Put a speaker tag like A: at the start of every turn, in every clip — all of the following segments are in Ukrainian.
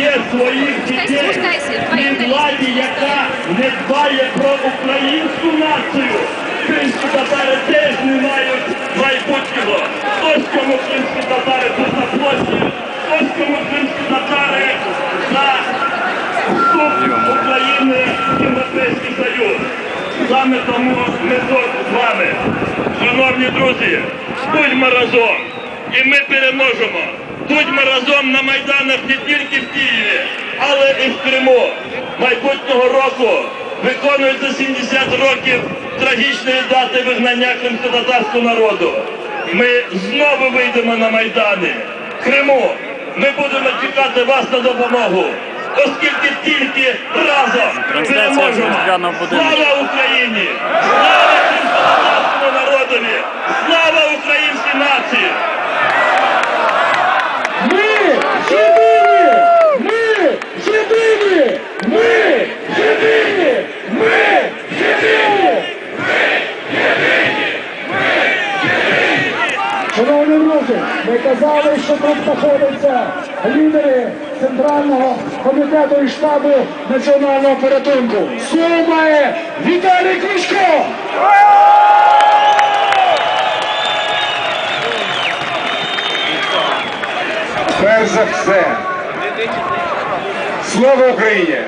A: віддає своїх дітей тій владі, яка не дбає про українську націю. Кримські татари теж не мають майбутнього. Ось чому кримські татари тут на площі, ось чому кримські татари за вступ України в Європейський Союз. Саме тому ми тут з вами, шановні друзі, будьмо разом, і ми переможемо. Будьмо разом на майданах не тільки в Києві, але і в Криму. Майбутнього року виконується 70 років трагічної дати вигнання кримськотатарського народу. Ми знову вийдемо на майдани. Криму. Ми будемо чекати вас на допомогу, оскільки тільки разом переможемо. Слава Україні! Слава кримськотатарському народові! Слава українській нації!
B: Ми єдині! Ми єдині! Ми єдині! Ми єдині! Шановні друзі, ми казали, що тут знаходяться лідери Центрального комітету і штабу національного порятунку. Слово має Віталій Кличко!
C: Перш за все, слава Україні!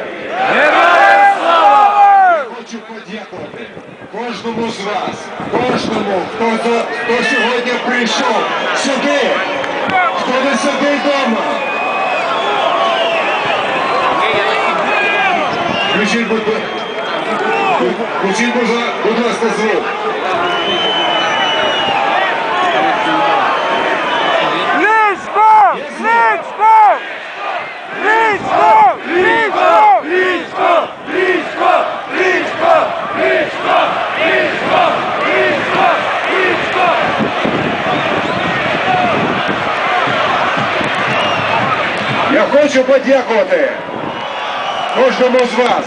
C: Хочу подякувати кожному з вас, кожному, хто, хто сьогодні прийшов сюди, хто не сидить вдома. Включіть, будь ласка, звук. Я хочу подякувати кожному з вас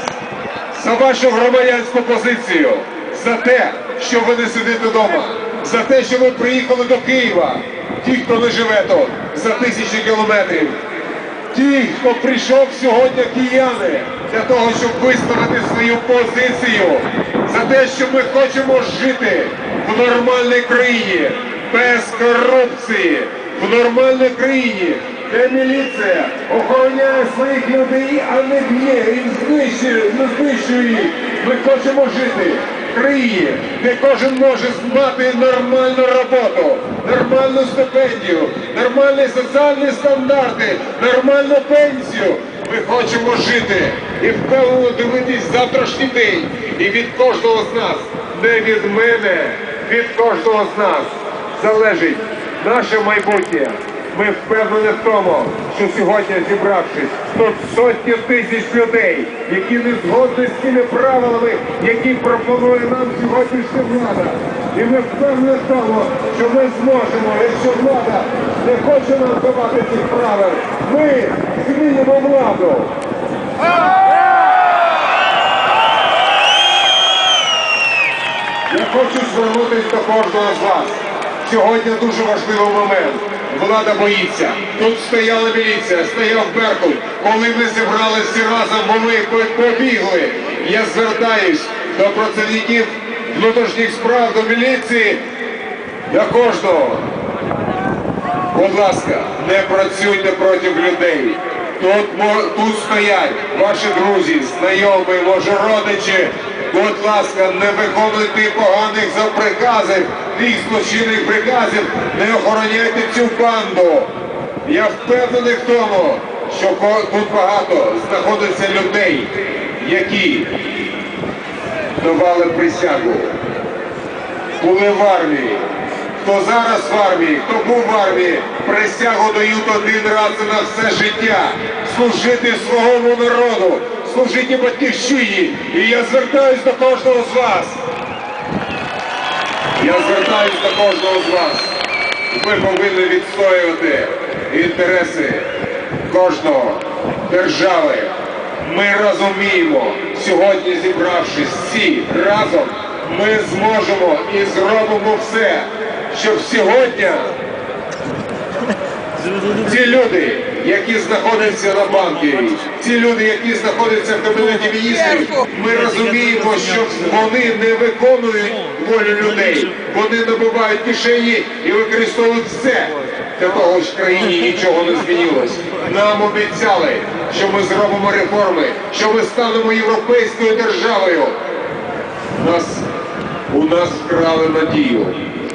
C: за вашу громадянську позицію, за те, що ви не сидите вдома, за те, що ви приїхали до Києва, ті, хто не живе тут, за тисячі кілометрів. Ті, хто прийшов сьогодні кияни для того, щоб виставити свою позицію за те, що ми хочемо жити в нормальній країні, без корупції, в нормальній країні, де міліція охороняє своїх людей, а не б'є і знищує, не знищує їх. Ми хочемо жити в країні, де кожен може мати нормальну роботу, нормальну стипендію, нормальні соціальні стандарти, нормальну пенсію. Ми хочемо жити і впевнено дивитись завтрашній день. І від кожного з нас, не від мене, від кожного з нас залежить наше майбутнє. Ми впевнені в тому, що сьогодні зібравшись тут сотні тисяч людей, які не згодні з тими правилами, які пропонує нам сьогоднішня влада. І ми впевнені в тому, що ми зможемо, якщо влада не хоче нам давати цих правил, ми змінимо владу. Я хочу звернутися до кожного з вас. Сьогодні дуже важливий момент. Влада боїться. Тут стояла міліція, стояв Беркут. Коли ми зібралися всі разом, вони побігли. Я звертаюсь до працівників внутрішніх справ, до міліції, до кожного. Будь ласка, не працюйте проти людей. Тут, тут стоять ваші друзі, знайомі, може родичі. Будь ласка, не виконуйте поганих за приказів, тих злочинних приказів, не охороняйте цю банду. Я впевнений в тому, що тут багато знаходиться людей, які давали присягу були в армії. Хто зараз в армії, хто був в армії, присягу дають один раз на все життя. Служити своєму народу, служити батьківщині. І я звертаюсь до кожного з вас. Я звертаюсь до кожного з вас. Ви повинні відстоювати інтереси кожного держави. Ми розуміємо, сьогодні зібравшись всі разом, ми зможемо і зробимо все, щоб сьогодні ці люди, які знаходяться на банкері, ці люди, які знаходяться в кабінеті міністрів, ми розуміємо, що вони не виконують волю людей. Вони набувають кишені і використовують все для того, в країні нічого не змінилось. Нам обіцяли, що ми зробимо реформи, що ми станемо європейською державою. Нас у нас вкрали надію.